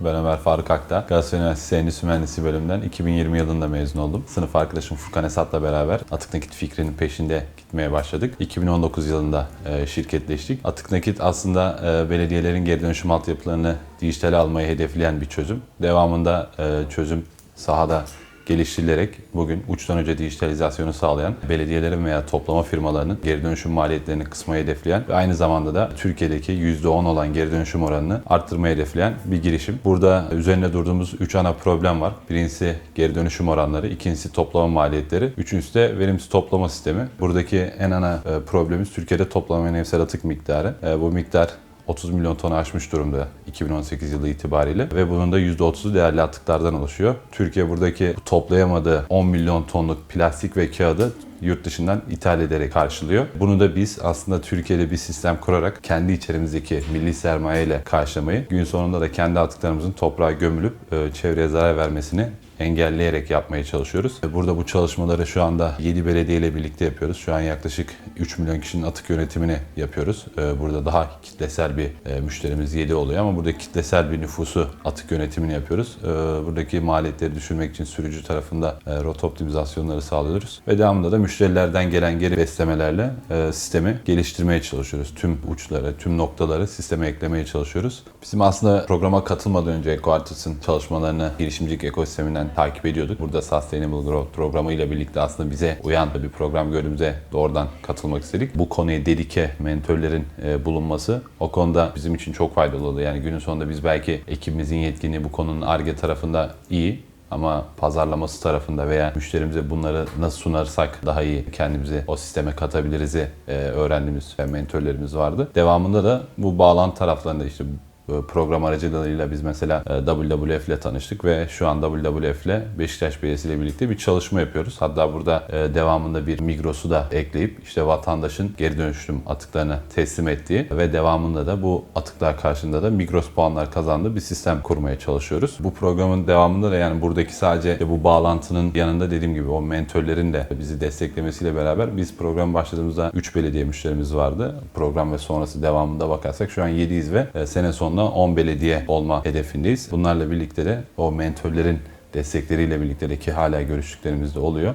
Ben Ömer Faruk Akta. Galatasaray Üniversitesi Endüstri Mühendisliği bölümünden 2020 yılında mezun oldum. Sınıf arkadaşım Furkan Esat'la beraber atık nakit fikrinin peşinde gitmeye başladık. 2019 yılında e, şirketleştik. Atık nakit aslında e, belediyelerin geri dönüşüm altyapılarını dijitale almayı hedefleyen bir çözüm. Devamında e, çözüm sahada geliştirilerek bugün uçtan uca dijitalizasyonu sağlayan belediyelerin veya toplama firmalarının geri dönüşüm maliyetlerini kısmayı hedefleyen ve aynı zamanda da Türkiye'deki %10 olan geri dönüşüm oranını arttırmayı hedefleyen bir girişim. Burada üzerine durduğumuz 3 ana problem var. Birincisi geri dönüşüm oranları, ikincisi toplama maliyetleri, üçüncüsü de verimsiz toplama sistemi. Buradaki en ana e, problemimiz Türkiye'de toplama mevsimsel atık miktarı. E, Bu miktar 30 milyon tonu aşmış durumda 2018 yılı itibariyle ve bunun da %30'u değerli atıklardan oluşuyor. Türkiye buradaki bu toplayamadığı 10 milyon tonluk plastik ve kağıdı yurt dışından ithal ederek karşılıyor. Bunu da biz aslında Türkiye'de bir sistem kurarak kendi içerimizdeki milli sermaye ile karşılamayı, gün sonunda da kendi atıklarımızın toprağa gömülüp e, çevreye zarar vermesini engelleyerek yapmaya çalışıyoruz. Burada bu çalışmaları şu anda 7 belediye ile birlikte yapıyoruz. Şu an yaklaşık 3 milyon kişinin atık yönetimini yapıyoruz. Ee, Burada daha kitlesel bir e, müşterimiz 7 oluyor ama burada kitlesel bir nüfusu atık yönetimini yapıyoruz. Ee, Buradaki maliyetleri düşürmek için sürücü tarafında e, rota optimizasyonları sağlıyoruz. Ve devamında da müşterilerden gelen geri beslemelerle e, sistemi geliştirmeye çalışıyoruz. Tüm uçları, tüm noktaları sisteme eklemeye çalışıyoruz. Bizim aslında programa katılmadan önce EcoArtis'in çalışmalarını girişimcilik ekosisteminden takip ediyorduk. Burada Sustainable Growth programı ile birlikte aslında bize uyan bir program gördüğümüze doğrudan katılmak istedik. Bu konuya dedike mentörlerin e, bulunması o konuda bizim için çok faydalı oldu. Yani günün sonunda biz belki ekibimizin yetkinliği bu konunun ARGE tarafında iyi ama pazarlaması tarafında veya müşterimize bunları nasıl sunarsak daha iyi kendimizi o sisteme katabiliriz e, öğrendiğimiz mentörlerimiz vardı. Devamında da bu bağlantı taraflarında işte program aracılığıyla biz mesela e, WWF ile tanıştık ve şu an WWF ile Beşiktaş Belediyesi ile birlikte bir çalışma yapıyoruz. Hatta burada e, devamında bir Migros'u da ekleyip işte vatandaşın geri dönüşüm atıklarını teslim ettiği ve devamında da bu atıklar karşılığında da Migros puanlar kazandığı bir sistem kurmaya çalışıyoruz. Bu programın devamında da yani buradaki sadece bu bağlantının yanında dediğim gibi o mentörlerin de bizi desteklemesiyle beraber biz program başladığımızda 3 belediye müşterimiz vardı. Program ve sonrası devamında bakarsak şu an 7'yiz ve e, sene sonunda 10 belediye olma hedefindeyiz. Bunlarla birlikte de o mentörlerin destekleriyle birlikte de ki hala görüştüklerimiz de oluyor.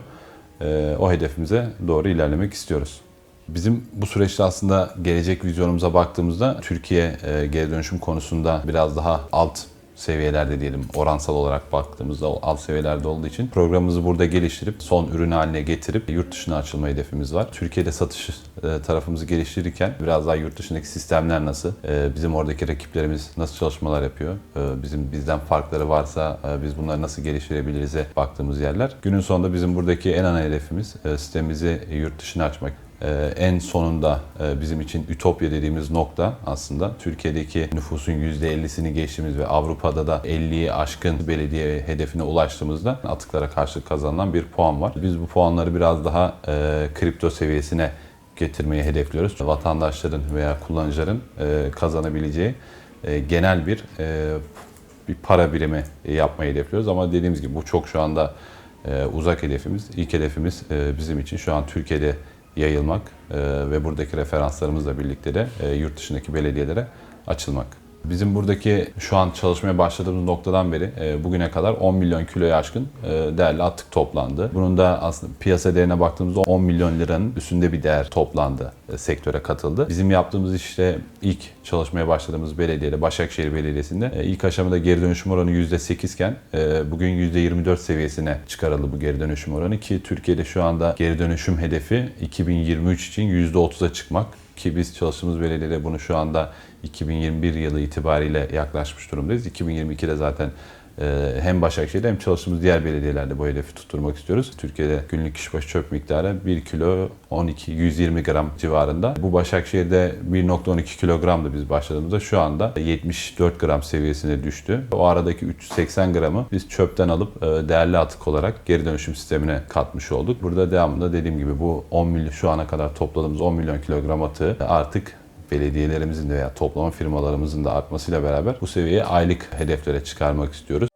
E, O hedefimize doğru ilerlemek istiyoruz. Bizim bu süreçte aslında gelecek vizyonumuza baktığımızda Türkiye e, geri dönüşüm konusunda biraz daha alt seviyelerde diyelim oransal olarak baktığımızda alt seviyelerde olduğu için programımızı burada geliştirip son ürün haline getirip yurt dışına açılma hedefimiz var. Türkiye'de satış e, tarafımızı geliştirirken biraz daha yurt dışındaki sistemler nasıl, e, bizim oradaki rakiplerimiz nasıl çalışmalar yapıyor, e, bizim bizden farkları varsa biz bunları nasıl geliştirebiliriz'e baktığımız yerler. Günün sonunda bizim buradaki en ana hedefimiz sistemimizi yurt dışına açmak. Ee, en sonunda e, bizim için ütopya dediğimiz nokta aslında Türkiye'deki nüfusun %50'sini geçtiğimiz ve Avrupa'da da 50'yi aşkın belediye hedefine ulaştığımızda atıklara karşı kazanılan bir puan var. Biz bu puanları biraz daha e, kripto seviyesine getirmeyi hedefliyoruz. Vatandaşların veya kullanıcıların e, kazanabileceği genel bir bir para birimi yapmayı hedefliyoruz ama dediğimiz gibi bu çok şu anda uzak hedefimiz. İlk hedefimiz bizim için şu an Türkiye'de yayılmak e, ve buradaki referanslarımızla birlikte de e, yurt dışındaki belediyelere açılmak. Bizim buradaki şu an çalışmaya başladığımız noktadan beri e, bugüne kadar 10 milyon kiloya aşkın e, değerli atık toplandı. Bunun da aslında piyasa değerine baktığımızda 10 milyon liranın üstünde bir değer toplandı, e, sektöre katıldı. Bizim yaptığımız işte ilk çalışmaya başladığımız belediyede Başakşehir Belediyesi'nde e, ilk aşamada geri dönüşüm oranı %8 iken e, bugün %24 seviyesine çıkarıldı bu geri dönüşüm oranı ki Türkiye'de şu anda geri dönüşüm hedefi 2023 için %30'a çıkmak ki biz çalıştığımız belediyede bunu şu anda 2021 yılı itibariyle yaklaşmış durumdayız. 2022'de zaten hem Başakşehir'de hem çalıştığımız diğer belediyelerde bu hedefi tutturmak istiyoruz. Türkiye'de günlük kişi başı çöp miktarı 1 kilo 12 120 gram civarında. Bu Başakşehir'de 1.12 kilogramdı biz başladığımızda. Şu anda 74 gram seviyesine düştü. O aradaki 380 gramı biz çöpten alıp e, değerli atık olarak geri dönüşüm sistemine katmış olduk. Burada devamında dediğim gibi bu 10 milyon şu ana kadar topladığımız 10 milyon kilogram atığı artık belediyelerimizin de veya toplama firmalarımızın da artmasıyla beraber bu seviyeyi aylık hedeflere çıkarmak istiyoruz.